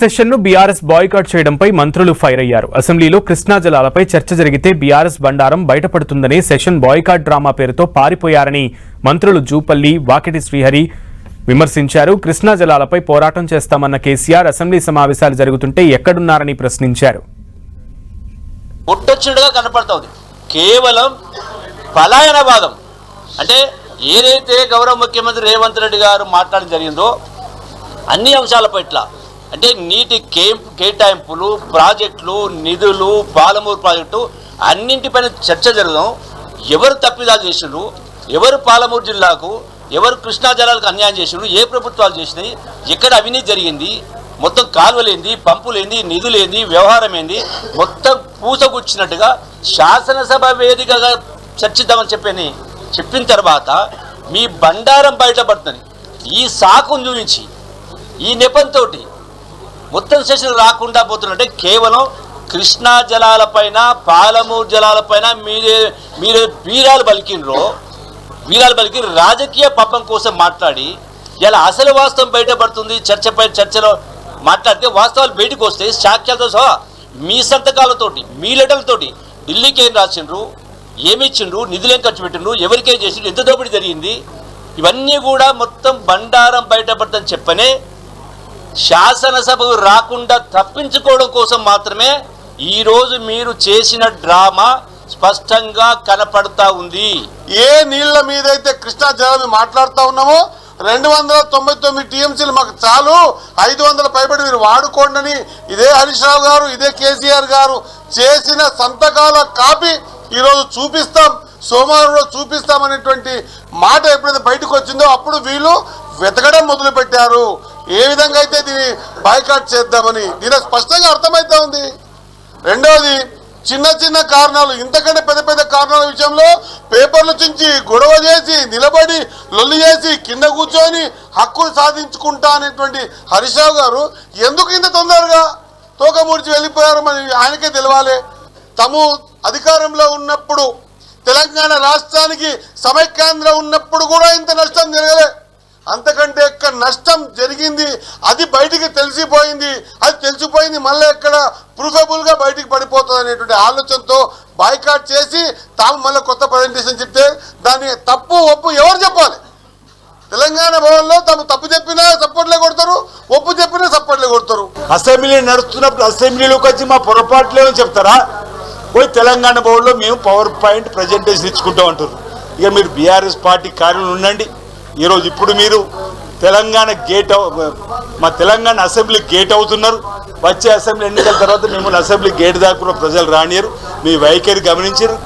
సెషన్ను BRS boycott చేయడంపై మంత్రులు ఫైర్ అయ్యారు. అసెంబ్లీలో కృష్ణా జలాలపై చర్చ జరిగితే బీఆర్ఎస్ బండారం బయటపడుతుందని సెషన్ బాయ్కాట్ డ్రామా పేరుతో పారిపోయారని మంత్రులు జూపల్లి వాకిటి శ్రీహరి విమర్శించారు. కృష్ణా జలాలపై పోరాటం చేస్తామన్న కేసీఆర్ అసెంబ్లీ సమావేశాలు జరుగుతుంటే ఎక్కడున్నారని ప్రశ్నించారు. పుట్టొచ్చినట్టుగా కనపడుతుంది. కేవలం పలాయనవాదం అంటే ఏదైతే గౌరవ ముఖ్యమంత్రి రేవంత్ రెడ్డి గారు మాట్లాడడం జరిగిందో అన్ని అంశాల పట్ల అంటే నీటి కే కేటాయింపులు ప్రాజెక్టులు నిధులు పాలమూరు ప్రాజెక్టు అన్నింటిపైన చర్చ జరగడం ఎవరు తప్పిదాలు చేసిండ్రు ఎవరు పాలమూరు జిల్లాకు ఎవరు కృష్ణా జలాలకు అన్యాయం చేసిండ్రు ఏ ప్రభుత్వాలు చేసినాయి ఎక్కడ అవినీతి జరిగింది మొత్తం కాలువలేంది పంపులేంది నిధులేంది వ్యవహారం ఏంది మొత్తం పూసగుచ్చినట్టుగా శాసనసభ వేదికగా చర్చిద్దామని చెప్పని చెప్పిన తర్వాత మీ బండారం బయటపడుతుంది. ఈ సాకును చూపించి ఈ నెపంతో మొత్తం సెషన్ రాకుండా పోతున్నట్టే కేవలం కృష్ణా జలాలపైన పాలమూరు జలాలపైన మీరే మీరే వీరాలు బలికిండ్రు వీరాలు బలికి రాజకీయ పాపం కోసం మాట్లాడి ఇలా అసలు వాస్తవం బయటపడుతుంది చర్చపై చర్చలో మాట్లాడితే వాస్తవాలు బయటకు వస్తాయి సాక్ష్యాలతో సహా మీ సంతకాలతోటి మీ లెటర్లతోటి ఢిల్లీకి ఏం రాసిండ్రు ఏమి ఇచ్చిండ్రు నిధులు ఏం ఖర్చు పెట్టిండ్రు ఎవరికేం చేసిండ్రు ఎంత దోపిడీ జరిగింది ఇవన్నీ కూడా మొత్తం బండారం బయటపడదని చెప్పనే శాసనసభకు రాకుండా తప్పించుకోవడం కోసం మాత్రమే ఈరోజు మీరు చేసిన డ్రామా స్పష్టంగా కనపడతా ఉంది. ఏ నీళ్ళ మీదైతే కృష్ణా జలాన్ని మాట్లాడుతూ ఉన్నామో రెండు వందల తొంభై తొమ్మిది టీఎంసీలు మాకు చాలు ఐదు వందల పైబడి మీరు వాడుకోండి ఇదే హరీష్ రావు గారు ఇదే కేసీఆర్ గారు చేసిన సంతకాల కాపీ ఈరోజు చూపిస్తాం సోమవారం రోజు చూపిస్తాం అనేటువంటి మాట ఎప్పుడైతే బయటకు వచ్చిందో అప్పుడు వీళ్ళు వెతకడం మొదలుపెట్టారు. ఏ విధంగా అయితే దీన్ని బాయ్కాట్ చేద్దామని దీని స్పష్టంగా అర్థమైతా ఉంది. రెండవది చిన్న చిన్న కారణాలు ఇంతకంటే పెద్ద పెద్ద కారణాల విషయంలో పేపర్లు చించి గొడవ చేసి నిలబడి లొల్లి చేసి కింద కూర్చొని హక్కులు సాధించుకుంటా అనేటువంటి హరీష్రావు గారు ఎందుకు ఇంత తొందరగా తోక ముడిచి వెళ్ళిపోయారు మరి ఆయనకే తెలవాలి. తము అధికారంలో ఉన్నప్పుడు తెలంగాణ రాష్ట్రానికి సమైక్యాంధ్ర ఉన్నప్పుడు కూడా ఇంత నష్టం జరగలే. అంతకంటే ఎక్క నష్టం జరిగింది అది బయటికి తెలిసిపోయింది అది తెలిసిపోయింది మళ్ళీ ఎక్కడ ప్రూఫబుల్గా బయటికి పడిపోతుంది అనేటువంటి ఆలోచనతో బాయ్కాట్ చేసి తాము మళ్ళీ కొత్త ప్రజెంటేషన్ చెప్తే దాన్ని తప్పు ఒప్పు ఎవరు చెప్పాలి? తెలంగాణ భవన్లో తాము తప్పు చెప్పినా సపోర్ట్లే కొడతారు ఒప్పు చెప్పినా సపోర్ట్లే కొడతారు. అసెంబ్లీ నడుస్తున్నప్పుడు అసెంబ్లీలోకి వచ్చి మా పొరపాట్లేమని చెప్తారా? పోయి తెలంగాణ భవన్లో మేము పవర్ పాయింట్ ప్రజెంటేషన్ ఇచ్చుకుంటాం అంటారు ఇక మీరు బీఆర్ఎస్ పార్టీ కార్యంలో ఉండండి. ఈరోజు ఇప్పుడు మీరు తెలంగాణ గేట్ మా తెలంగాణ అసెంబ్లీ గేట్ అవుతున్నారు. వచ్చే అసెంబ్లీ ఎన్నికల తర్వాత మిమ్మల్ని అసెంబ్లీ గేట్ దాకా కూడా ప్రజలు రానియరు. మీ వైఖరి గమనించారు